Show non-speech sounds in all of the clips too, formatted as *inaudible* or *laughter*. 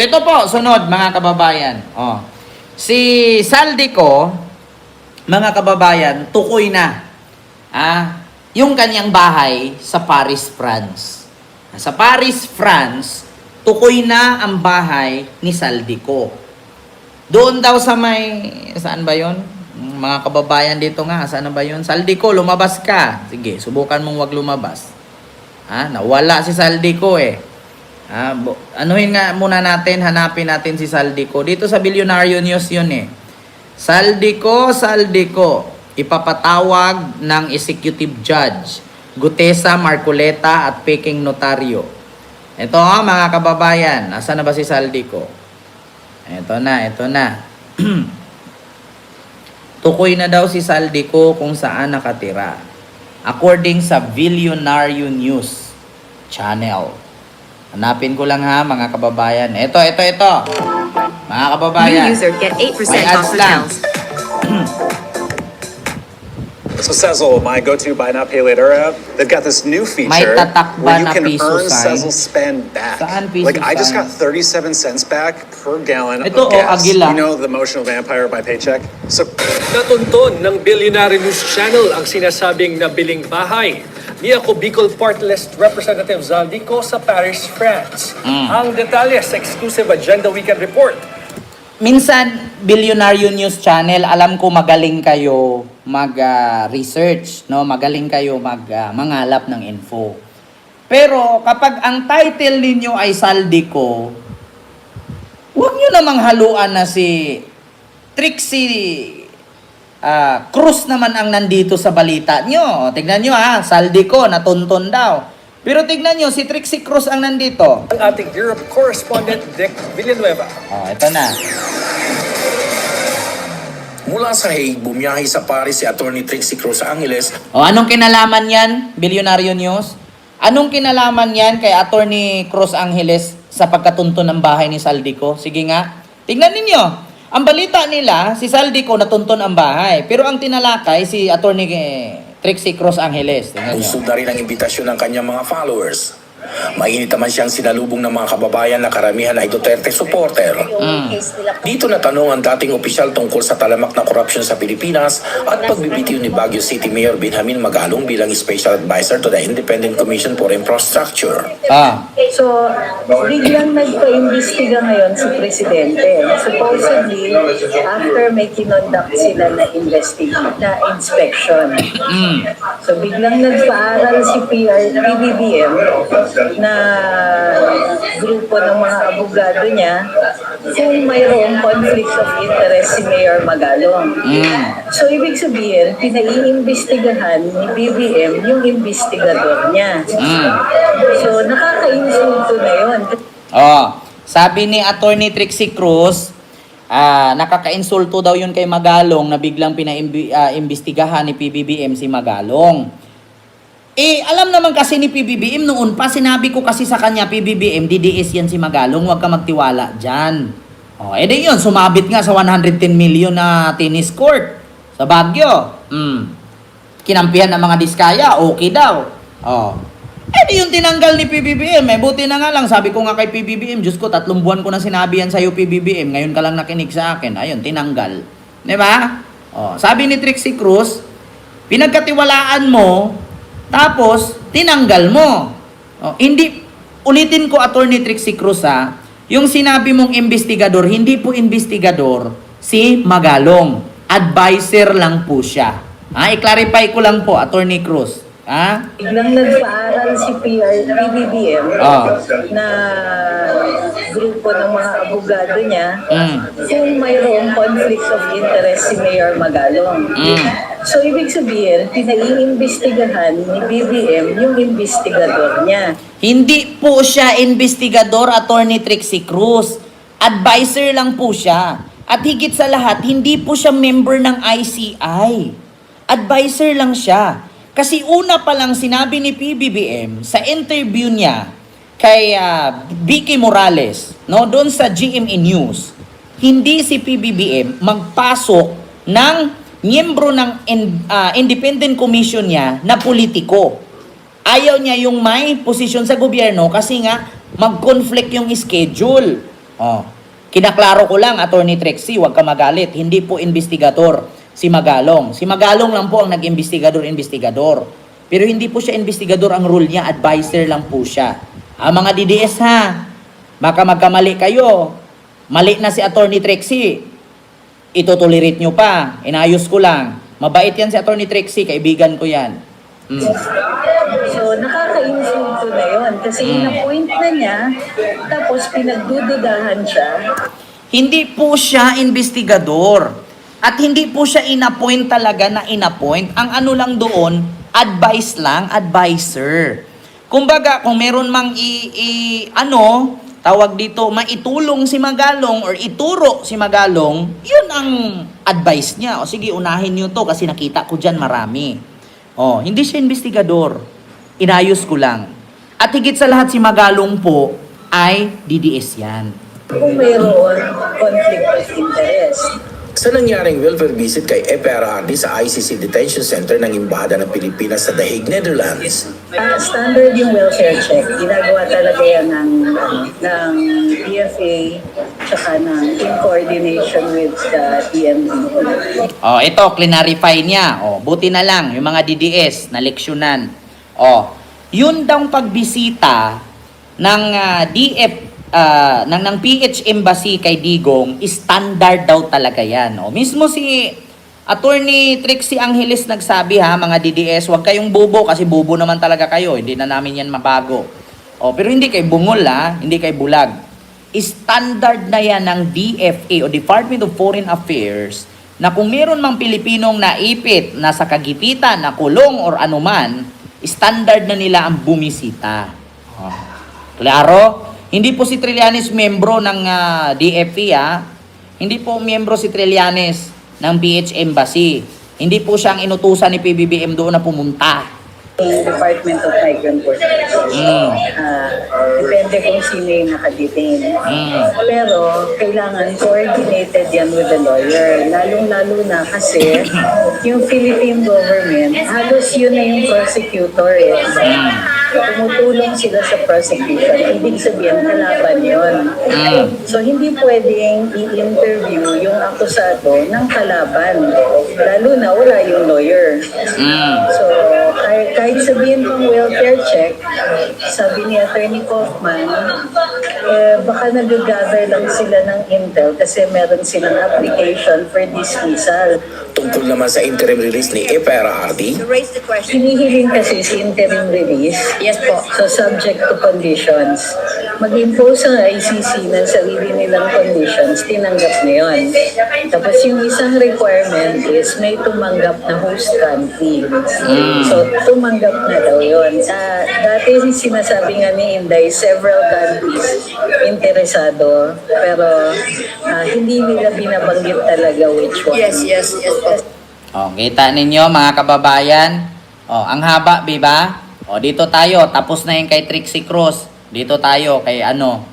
So ito po, sunod mga kababayan. Oh. Si Saldico, mga kababayan, tukoy na. Ah, yung kanyang bahay sa Paris, France. Sa Paris, France, tukoy na ang bahay ni Saldico. Doon daw sa may, saan ba yon? Mga kababayan dito nga, saan ba yon? Saldico, lumabas ka. Sige, subukan mong wag lumabas. Ha, nawala si Saldico eh. Ah, anuhin nga muna natin, hanapin natin si Saldico. Dito sa Billionaire News yun eh. Saldico, Saldico, ipapatawag ng executive judge, Gutesa, Marcoleta at Peking Notaryo. Ito ha, mga kababayan, nasa na ba si Saldico? Ito na, ito na. *clears throat* Tukoy na daw si Saldico kung saan nakatira. According sa Billionaire News channel. Hanapin ko lang ha, mga kababayan. Ito, ito, ito. Mga kababayan. New user get 8% May off hotels. So Sezzle, my go-to buy now pay later app, they've got this new feature where you can earn? Sezzle spend back. Like I just got 37 cents back per gallon Ito, of oh, gas. Agila. You know the emotional vampire by paycheck. So Natunton ng Billionaire News Channel ang sinasabing nabiling bahay ni ako Bicol Part List Representative Zaldico sa Paris, France. Ang detalye sa exclusive Agenda Weekend Report. Minsan, Billionaire News Channel, alam ko magaling kayo mag-research, no? Magaling kayo mag ah, mangalap ng info. Pero kapag ang title ninyo ay Saldico, huwag nyo namang haluan na si Trixie ah, Cruz naman ang nandito sa balita nyo. Tignan nyo ha, Saldico, natuntun daw. Pero tignan nyo, si Trixie Cruz ang nandito. Ang ating Europe correspondent Dick Villanueva. Oh, ito na. Mula sa Hague, bumiyahe sa Paris si Atty. Trixie Cruz Angeles O anong kinalaman yan, Bilyonaryo News? Anong kinalaman yan kay Attorney Cruz Angeles sa pagkatunto ng bahay ni Saldico? Sige nga, tingnan ninyo. Ang balita nila, si Saldico natunton ang bahay. Pero ang tinalakay, si Attorney Trixie Cruz Angeles. Usod na rin ang imbitasyon ng kanyang mga followers. Mainit naman siyang sinalubong ng mga kababayan na karamihan ay Duterte supporter. Dito natanong ang dating opisyal tungkol sa talamak na korupsyon sa Pilipinas at pagbibitiw ni Baguio City Mayor Benjamin Magalong bilang Special Advisor to the Independent Commission for Infrastructure. Ah, So, biglang nagpa-imbestiga ngayon si Presidente. Supposedly, after may kinonduct sila na investigation, na inspection. So, biglang nagpaaral si PR, PBBM na grupo ng mga abogado niya kung mayroong conflict of interest si Mayor Magalong. So, ibig sabihin, pinaiimbestigahan ni BBM yung investigador niya. So, nakaka-insulto na yun. oh, sabi ni Attorney Trixie Cruz, ah, nakaka-insulto daw yun kay Magalong na biglang pinaimbestigahan ni PBBM si Magalong. Eh, alam naman kasi ni PBBM noon pa, sinabi ko kasi sa kanya, PBBM, DDS yan si Magalong, huwag ka magtiwala dyan. Oh, eh di yun, sumabit nga sa 110 million na tennis court sa Baguio. Mm. Kinampihan ng mga diskaya, okay daw. Oh. Eh di yung tinanggal ni PBBM, eh buti na nga lang, sabi ko nga kay PBBM, Diyos ko, tatlong buwan ko na sinabi yan sa'yo PBBM, ngayon ka lang nakinig sa akin, ayun, tinanggal. Di ba? Oh, sabi ni Trixie Cruz, pinagkatiwalaan mo, tapos, tinanggal mo. Oh, hindi, ulitin ko, Attorney Trixie Cruz ha, yung sinabi mong investigador, hindi po investigador si Magalong. Advisor lang po siya. Ha, i-clarify ko lang po, Attorney Cruz. Ha? Biglang nagpaaral si PR, PBBM Ah. na grupo ng mga abogado niya Mm. kung mayroong conflict of interest si Mayor Magalong. Mm. So, ibig sabihin, pinaiimbestigahan ni BBM yung investigador niya. Hindi po siya investigador, Attorney Trixie Cruz. Advisor lang po siya. At higit sa lahat, hindi po siya member ng ICI. Advisor lang siya. Kasi una pa lang sinabi ni PBBM sa interview niya kay ah, Vicky Morales, no, doon sa GMA News, hindi si PBBM magpasok ng miyembro ng in- ah, independent commission niya na politiko. Ayaw niya yung may posisyon sa gobyerno kasi nga mag-conflict yung schedule. Oh. Kinaklaro ko lang, Attorney Trexie, huwag ka magalit. Hindi po investigador si Magalong. Si Magalong lang po ang nag-investigador-investigador. Pero hindi po siya investigador ang role niya, advisor lang po siya. Ang mga DDS ha, baka magkamali kayo. Mali na si Attorney Trexie. Itutolerate nyo pa. Inayos ko lang. Mabait yan si Attorney Trexie, kaibigan ko yan. Mm. So, nakaka-insulto na yun. Kasi Mm. in-appoint na niya, tapos pinagdududahan siya. Hindi po siya investigador. At hindi po siya inappoint talaga na inappoint. Ang ano lang doon, advice lang, advisor. Kumbaga, kung meron mang i, i- ano, tawag dito, maitulong si Magalong or ituro si Magalong, yun ang advice niya. O sige, unahin niyo to kasi nakita ko dyan marami. O, hindi siya investigador. Inayos ko lang. At higit sa lahat si Magalong po ay DDS yan. Kung mayroon conflict of interest. Sa nangyaring welfare visit kay FRRD sa ICC Detention Center ng Embahada ng Pilipinas sa The Hague, Netherlands, Ah, standard yung welfare check. Ginagawa talaga yan ng, ng PFA tsaka ng in coordination with the PMD. Oh, ito, clarify niya. Oh, buti na lang, yung mga DDS na leksyonan. Oh, yun daw pagbisita ng ah, DF, ah, ng, ng PH Embassy kay Digong, standard daw talaga yan. Oh, mismo si Attorney Trixie Angeles nagsabi ha, mga DDS, huwag kayong bubo kasi bubo naman talaga kayo. Hindi na namin yan mabago. Oh, pero hindi kay bungol ha, hindi kay bulag. Standard na yan ng DFA o Department of Foreign Affairs na kung meron mang Pilipinong naipit na sa kagipitan, na kulong or anuman, standard na nila ang bumisita. Oh. Klaro? Hindi po si Trillanes membro ng ah, DFA ha. Hindi po membro si Trillanes ng PH Embassy. Hindi po siya ang inutusan ni PBBM doon na pumunta. Department of Migrant Workers. Mm. Ah, depende kung sino yung nakadetain. Mm. Pero kailangan coordinated yan with the lawyer. Lalong-lalo na kasi *laughs* yung Philippine government, halos yun na yung prosecutor eh. Tumutulong sila sa prosecution. Ibig sabihin, kalaban yun. Mm. So, hindi pwedeng i-interview yung akusado ng kalaban. Lalo na wala yung lawyer. Mm. So, kahit, kahit sabihin kong welfare check, sabi ni Attorney Kaufman, eh, baka nag-gather lang sila ng intel kasi meron silang application for dismissal. tungkol naman sa interim release ni FRRD, To raise the question. Hinihiling kasi si interim release. Yes po. So, subject to conditions. Mag-impose ang ICC ng sarili nilang conditions, tinanggap na yun. Tapos yung isang requirement is may tumanggap na host country. So, tumanggap na daw yun. Uh, dati sinasabi nga ni Inday, several countries interesado, pero ah, hindi nila binabanggit talaga which one. Yes, yes, yes po. Oh, kita ninyo mga kababayan. Oh, ang haba, di ba? Oh, dito tayo. Tapos na yung kay Trixie Cruz. Dito tayo kay ano.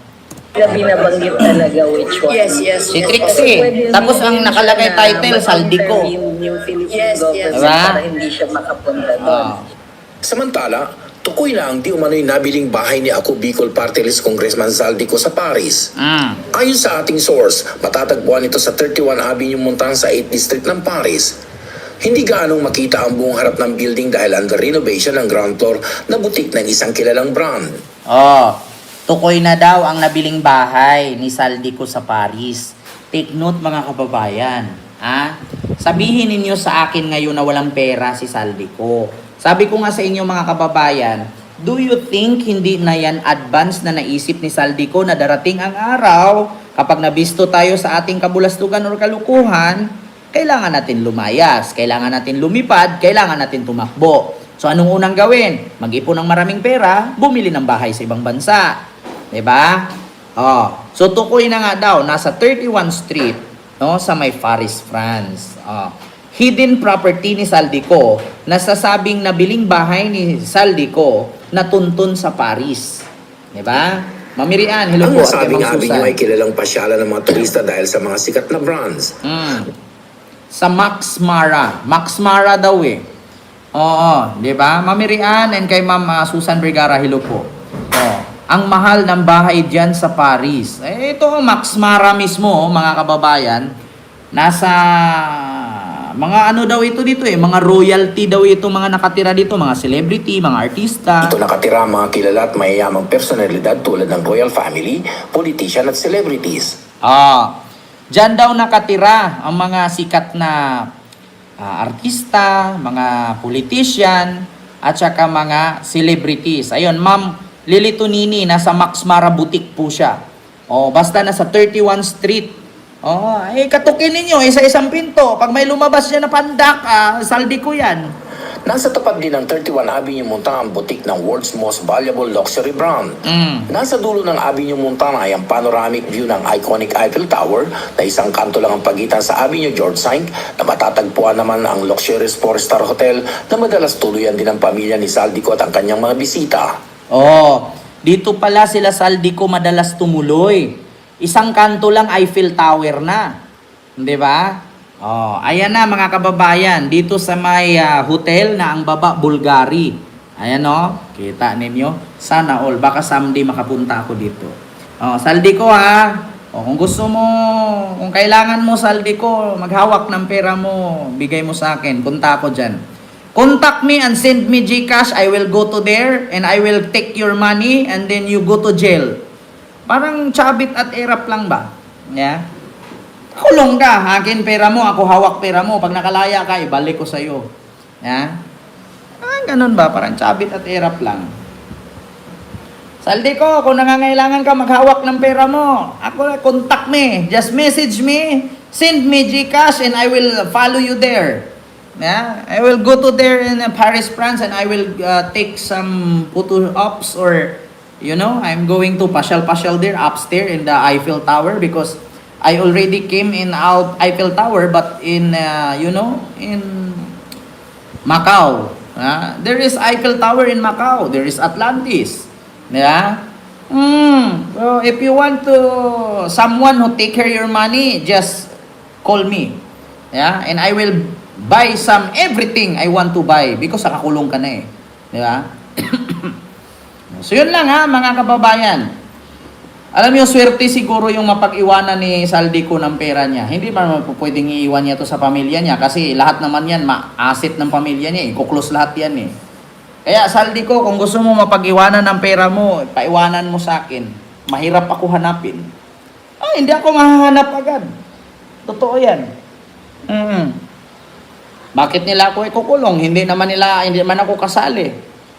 nila binabanggit talaga which one. Yes, yes, Si yes. Trixie. Tapos ang nakalagay title, Saldico. Yung Philippine Yes, yes. Diba? para hindi siya makapunta doon. Oh. Samantala, tukoy na ang di umano'y nabiling bahay ni Ako Bicol Party List Congressman Zaldico sa Paris. Mm. Ayon sa ating source, matatagpuan ito sa 31 Avenue Montang sa 8th District ng Paris. Hindi gaanong makita ang buong harap ng building dahil under renovation ng ground floor na butik ng isang kilalang brand. Oh, tukoy na daw ang nabiling bahay ni Saldico sa Paris. Take note mga kababayan. Ha? Sabihin ninyo sa akin ngayon na walang pera si Saldico. Sabi ko nga sa inyo mga kababayan, do you think hindi na yan advance na naisip ni Saldico na darating ang araw kapag nabisto tayo sa ating kabulastugan o kalukuhan, kailangan natin lumayas, kailangan natin lumipad, kailangan natin tumakbo. So anong unang gawin? Mag-ipon ng maraming pera, bumili ng bahay sa ibang bansa. 'Di ba? Oh, so tukoy na nga daw nasa 31 Street, no, sa may Paris, France. Oh. Hidden property ni Saldico, nasasabing nabiling bahay ni Saldico na tuntun sa Paris. 'Di ba? Mamirian, hello Ang po. Ate Ma'am avenue Susan. ay kilalang pasyalan ng mga turista dahil sa mga sikat na brands. Mm. Sa Max Mara. Max Mara daw eh. Oo, di ba? Mamirian and kay Ma'am ah, Susan Vergara, hello po. Oh. ang mahal ng bahay dyan sa Paris. Eh, ito, Max Mara mismo, oh, mga kababayan, nasa mga ano daw ito dito eh, mga royalty daw ito mga nakatira dito, mga celebrity, mga artista. Ito nakatira mga kilala at mayayamang personalidad tulad ng royal family, politician at celebrities. Ah, diyan daw nakatira ang mga sikat na ah, artista, mga politician, at saka mga celebrities. Ayun, Ma'am Lily Tonini, nasa Max Mara Boutique po siya. Oh, basta nasa 31 Street. Oh, eh katukin ninyo isa-isang pinto. Pag may lumabas niya na pandak, ah, saldi ko 'yan. Nasa tapat din ng 31 Avenue Montana ang boutique ng world's most valuable luxury brand. Mm. Nasa dulo ng Avenue Montana ay ang panoramic view ng iconic Eiffel Tower na isang kanto lang ang pagitan sa Avenue George V na matatagpuan naman ang luxurious four-star hotel na madalas tuluyan din ng pamilya ni Saldico at ang kanyang mga bisita. Oh, dito pala sila Saldi ko madalas tumuloy. Isang kanto lang Eiffel Tower na. 'Di ba? Oh, ayan na mga kababayan, dito sa may ah, hotel na ang baba Bulgari. Ayan oh, kita ninyo. Sana all baka someday makapunta ako dito. Oh, Saldi ko ha. Oh, kung gusto mo, kung kailangan mo Saldi ko, maghawak ng pera mo, bigay mo sa akin, punta ako diyan. Contact me and send me GCash. I will go to there and I will take your money and then you go to jail. Parang chabit at erap lang ba? Yeah? Kulong ka, akin pera mo, ako hawak pera mo. Pag nakalaya ka, ibalik ko sa'yo. Yeah? Ah, ganun ba? Parang chabit at erap lang. Saldi ko, kung nangangailangan ka maghawak ng pera mo, ako, contact me. Just message me. Send me GCash and I will follow you there. Yeah, I will go to there in Paris, France, and I will uh, take some photo ops or, you know, I'm going to pasyal-pasyal there upstairs in the Eiffel Tower because I already came in out Eiffel Tower, but in, uh, you know, in Macau. ah, there is Eiffel Tower in Macau. There is Atlantis. Yeah. Hmm. So if you want to someone who take care your money, just call me. Yeah, and I will buy some everything I want to buy because nakakulong ka na eh. Di ba? *coughs* so yun lang ha, mga kababayan. Alam niyo, swerte siguro yung mapag-iwanan ni Saldico ng pera niya. Hindi pa pwedeng iiwan niya to sa pamilya niya kasi lahat naman yan, ma-asset ng pamilya niya. Ikuklose lahat yan eh. Kaya Saldico, kung gusto mo mapag-iwanan ng pera mo, paiwanan mo sa akin. Mahirap ako hanapin. Ah, hindi ako mahahanap agad. Totoo yan. Mm. Bakit nila ako ikukulong? Hindi naman nila, hindi naman ako kasali.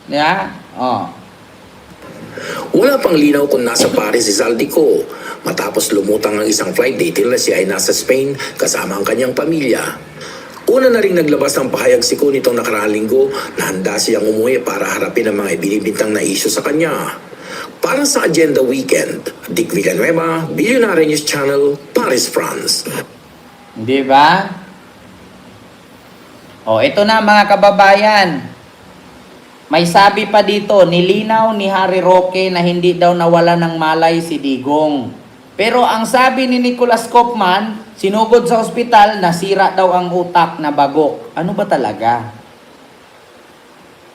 Yeah? Oh. Wala pang linaw kung nasa Paris si Saldico. Matapos lumutang ng isang flight detail na siya ay nasa Spain kasama ang kanyang pamilya. Una na rin naglabas ng pahayag si Kun itong nakaraang linggo na handa siyang umuwi para harapin ang mga ibinibintang na isyu sa kanya. Para sa Agenda Weekend, Dick Villanueva, Billionaire News Channel, Paris, France. Di ba? O, ito na mga kababayan. May sabi pa dito, nilinaw ni Harry Roque na hindi daw nawala ng malay si Digong. Pero ang sabi ni Nicholas Kaufman, sinugod sa ospital, nasira daw ang utak na bagok. Ano ba talaga?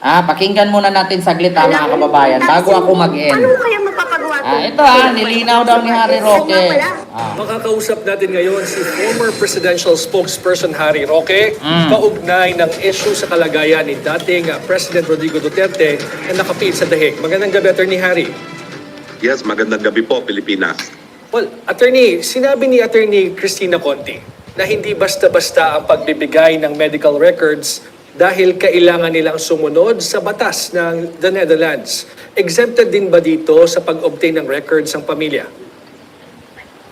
Ah, pakinggan muna natin saglit ha, mga kababayan, bago ako mag-end. Paano kaya magpapagawa to? Ah, ito ha, nilinaw daw ni Harry Roque. Ah. Makakausap natin ngayon si former presidential spokesperson Harry Roque Mm. kaugnay ng issue sa kalagayan ni dating uh, President Rodrigo Duterte na nakapit sa dahig. Magandang gabi, Attorney Harry. Yes, magandang gabi po, Pilipinas. Well, Attorney, sinabi ni Attorney Christina Conti na hindi basta-basta ang pagbibigay ng medical records dahil kailangan nilang sumunod sa batas ng the Netherlands. Exempted din ba dito sa pag-obtain ng records ang pamilya?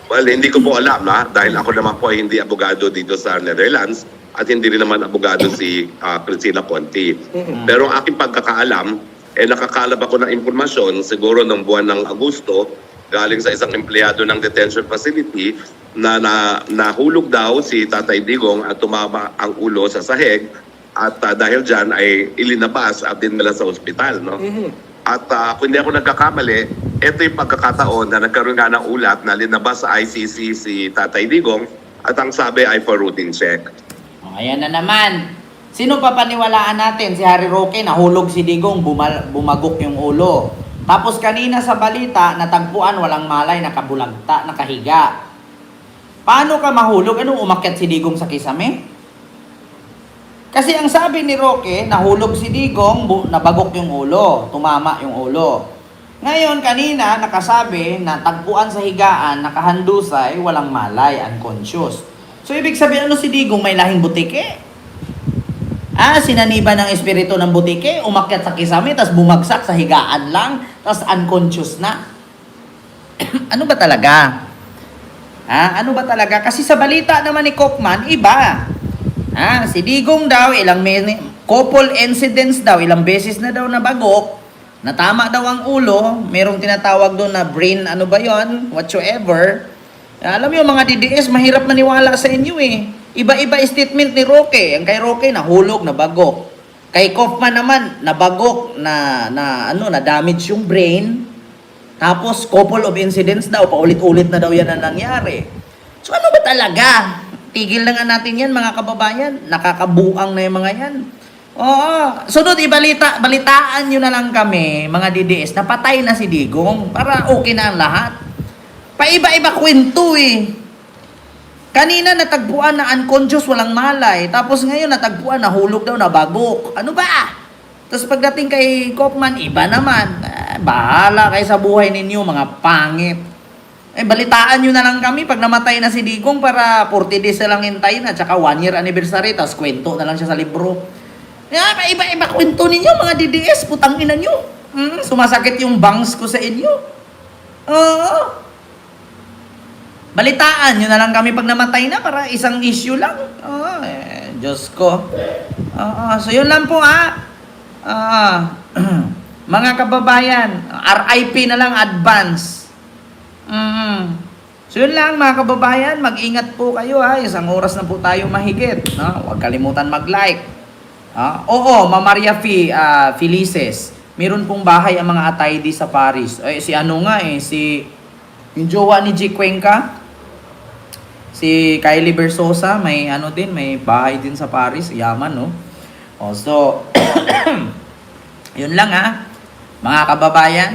Well, hindi ko po alam na dahil ako naman po ay hindi abogado dito sa Netherlands at hindi rin naman abogado si ah, Cristina Conti. Pero ang aking pagkakaalam, eh nakakalab ako ng impormasyon siguro ng buwan ng Agosto galing sa isang empleyado ng detention facility na, na nahulog daw si Tatay Digong at tumama ang ulo sa sahig at ah, dahil dyan ay ilinabas at dinala sa ospital. No? At ah, kung hindi ako nagkakamali, ito yung pagkakataon na nagkaroon nga ng ulat na linabas sa ICC si Tatay Digong at ang sabi ay for routine check. Oh, ayan na naman. Sino pa paniwalaan natin? Si Harry Roque, nahulog si Digong, bumal- bumagok yung ulo. Tapos kanina sa balita, natagpuan walang malay, nakabulagta, nakahiga. Paano ka mahulog? Anong umakyat si Digong sa kisame? Kasi ang sabi ni Roque, nahulog si Digong, nabagok yung ulo, tumama yung ulo. Ngayon, kanina, nakasabi na tagpuan sa higaan, nakahandusay, walang malay, unconscious. So, ibig sabihin, ano si Digong? May lahing butike? Ah, sinaniba ng espiritu ng butike, umakyat sa kisame, tapos bumagsak sa higaan lang, tapos unconscious na. *clears throat* ano ba talaga? Ah, ano ba talaga? Kasi sa balita naman ni Kopman, iba. Ah, si Digong daw, ilang couple incidents daw, ilang beses na daw nabagok, natama daw ang ulo, merong tinatawag doon na brain, ano ba yon whatsoever. Alam mo mga DDS, mahirap maniwala sa inyo eh. Iba-iba statement ni Roque. Ang kay Roque, nahulog, nabagok. Kay Kaufman naman, nabagok, na, na, ano, na damage yung brain. Tapos, couple of incidents daw, paulit-ulit na daw yan ang nangyari. So, ano ba talaga? Tigil na nga natin yan, mga kababayan. Nakakabuang na yung mga yan. Oo. Sunod, ibalita, balitaan nyo na lang kami, mga DDS, na patay na si Digong para okay na ang lahat. Paiba-iba kwento eh. Kanina natagpuan na unconscious, walang malay. Tapos ngayon natagpuan na hulog daw, nabagok. Ano ba? Tapos pagdating kay Kaufman, iba naman. Eh, bahala kayo sa buhay ninyo, mga pangit. Eh, balitaan nyo na lang kami pag namatay na si Digong para 40 days na lang hintayin at saka 1 year anniversary, tapos kwento na lang siya sa libro. Yeah, iba-iba kwento ninyo, mga DDS, putang ina nyo. Hmm, sumasakit yung bangs ko sa inyo. Oo. Balitaan nyo na lang kami pag namatay na para isang issue lang. Oo, eh, Diyos ko. Oo, so yun lang po ha. Ah, *clears throat* mga kababayan, RIP na lang advance. Mm. So yun lang mga kababayan, mag-ingat po kayo ha. Isang oras na po tayo mahigit. No? Huwag kalimutan mag-like. Ah, oo, Ma Maria Fi, ah, Felices. Meron pong bahay ang mga ataydi sa Paris. Eh, si ano nga eh, si yung jowa ni G. Cuenca, si Kylie Versosa, may ano din, may bahay din sa Paris, yaman, no? O, so, *coughs* yun lang ha, mga kababayan,